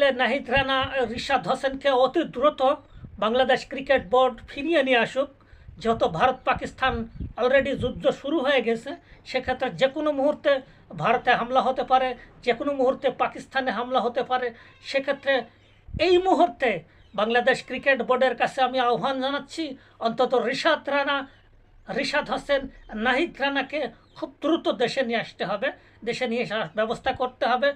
পিএসএলের নাহিদ রানা, রিশাদ হোসেনকে অতি দ্রুত বাংলাদেশ ক্রিকেট বোর্ড ফিরিয়ে নিয়ে আসুক। যেহেতু ভারত পাকিস্তান অলরেডি যুদ্ধ শুরু হয়ে গেছে, সেক্ষেত্রে যে কোনো মুহূর্তে ভারতে হামলা হতে পারে, যে কোনো মুহূর্তে পাকিস্তানে হামলা হতে পারে, সেক্ষেত্রে এই মুহূর্তে বাংলাদেশ ক্রিকেট বোর্ডের কাছে আমি আহ্বান জানাচ্ছি, অন্তত রিশাদ রানা, রিশাদ হোসেন, নাহিদ রানাকে খুব দ্রুত দেশে নিয়ে আসতে হবে। দেশে নিয়ে আসার ব্যবস্থা করতে হবে।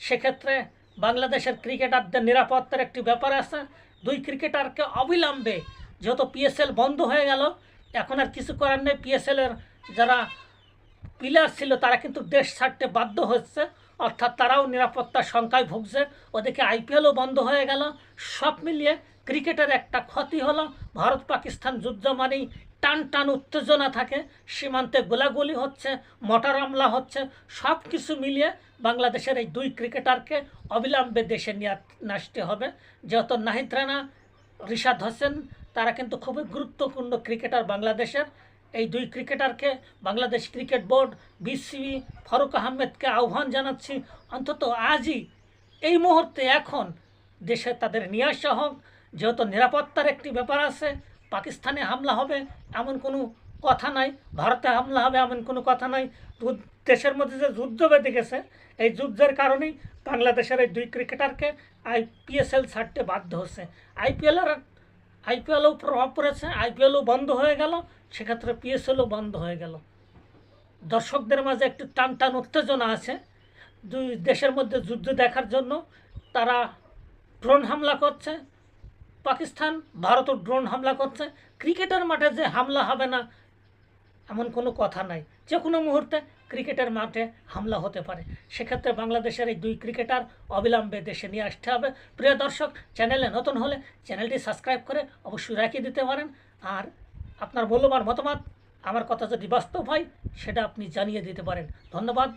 সেক্ষেত্রে বাংলাদেশের ক্রিকেটারদের নিরাপত্তার একটি ব্যাপার আছে। দুই ক্রিকেটারকে অবিলম্বে যেহেতু পিএসএল বন্ধ হয়ে গেল, এখন আর কিছু করার নেই। পিএসএলের যারা প্লেয়ার ছিল, তারা কিন্তু দেশ ছাড়তে বাধ্য হচ্ছে। অর্থাৎ তারাও নিরাপত্তার সংখ্যায় ভুগছে। ওদিকে আইপিএলও বন্ধ হয়ে গেল। সব মিলিয়ে ক্রিকেটের একটা ক্ষতি হলো, ভারত পাকিস্তান যুদ্ধ মানেই টান টান উত্তেজনা থাকে, সীমান্তে গোলাগুলি হচ্ছে মোটর হামলা হচ্ছে সব কিছু মিলিয়ে বাংলাদেশের এই দুই ক্রিকেটারকে অবিলম্বে দেশে নিয়ে আসতে হবে। যেহেতু নাহিদ রানা, রিশাদ হোসেন, তারা কিন্তু খুবই গুরুত্বপূর্ণ ক্রিকেটার বাংলাদেশের। এই দুই ক্রিকেটারকে Bangladesh cricket board, BCB, Farooq আহমেদকে আহ্বান জানাচ্ছি, অন্তত আজই এই মুহূর্তে এখন দেশে তাদের নিয়ে আসা হোক যেহেতু নিরাপত্তার একটি ব্যাপার আছে, পাকিস্তানে হামলা হবে এমন কোনো কথা নাই, ভারতে হামলা হবে এমন কোনো কথা নাই। দেশের মধ্যে যে যুদ্ধ বেঁধে গেছে, এই যুদ্ধের কারণেই বাংলাদেশের এই দুই ক্রিকেটারকে আইপিএসএল ছাড়তে বাধ্য হচ্ছে। আইপিএলের আইপিএলও প্রভাব পড়েছে আইপিএলও বন্ধ হয়ে গেল, সেক্ষেত্রে পিএসএলও বন্ধ হয়ে গেল। দর্শকদের মাঝে একটু টান টান উত্তেজনা আছে। দুই দেশের মধ্যে যুদ্ধ দেখার জন্য তারা ড্রোন হামলা করছে পাকিস্তান, ভারতও ড্রোন হামলা করছে। ক্রিকেটের মাঠে যে হামলা হবে না, এমন কোনো কথা নাই। যে কোনো মুহূর্তে ক্রিকেটের মাঠে হামলা হতে পারে। সেক্ষেত্রে বাংলাদেশের এই দুই ক্রিকেটার অবিলম্বে দেশে নিয়ে আসতে হবে। প্রিয় দর্শক, চ্যানেলে নতুন হলে চ্যানেলটি সাবস্ক্রাইব করে অবশ্যই রাখিয়ে দিতে পারেন। আর আপনার মূল্যবান মতামত, আমার কথা যদি বাস্তব হয়, সেটা আপনি জানিয়ে দিতে পারেন। ধন্যবাদ।